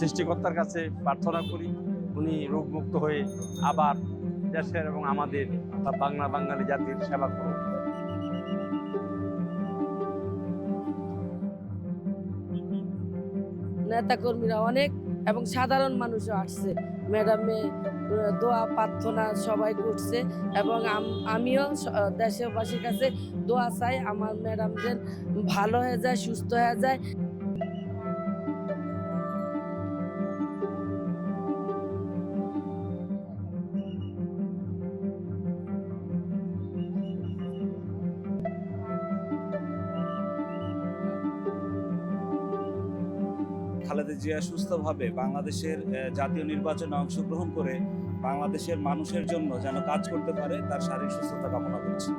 সৃষ্টিকর্তার কাছে প্রার্থনা করি, উনি রোগমুক্ত হয়ে আবার দেশের এবং আমাদের বাংলা বাঙালি জাতির সেবা করুন। নেতাকর্মীরা অনেক এবং সাধারণ মানুষও আসছে। ম্যাডামে দোয়া, প্রার্থনা সবাই করছে এবং আমিও দেশবাসীর কাছে দোয়া চাই। আমার ম্যাডামদের ভালো হয়ে যায়, সুস্থ হয়ে যায়। খালেদা জিয়া সুস্থভাবে বাংলাদেশের জাতীয় নির্বাচনে অংশগ্রহণ করে বাংলাদেশের মানুষের জন্য যেন কাজ করতে পারে, তার শারীরিক সুস্থতা কামনা করছি।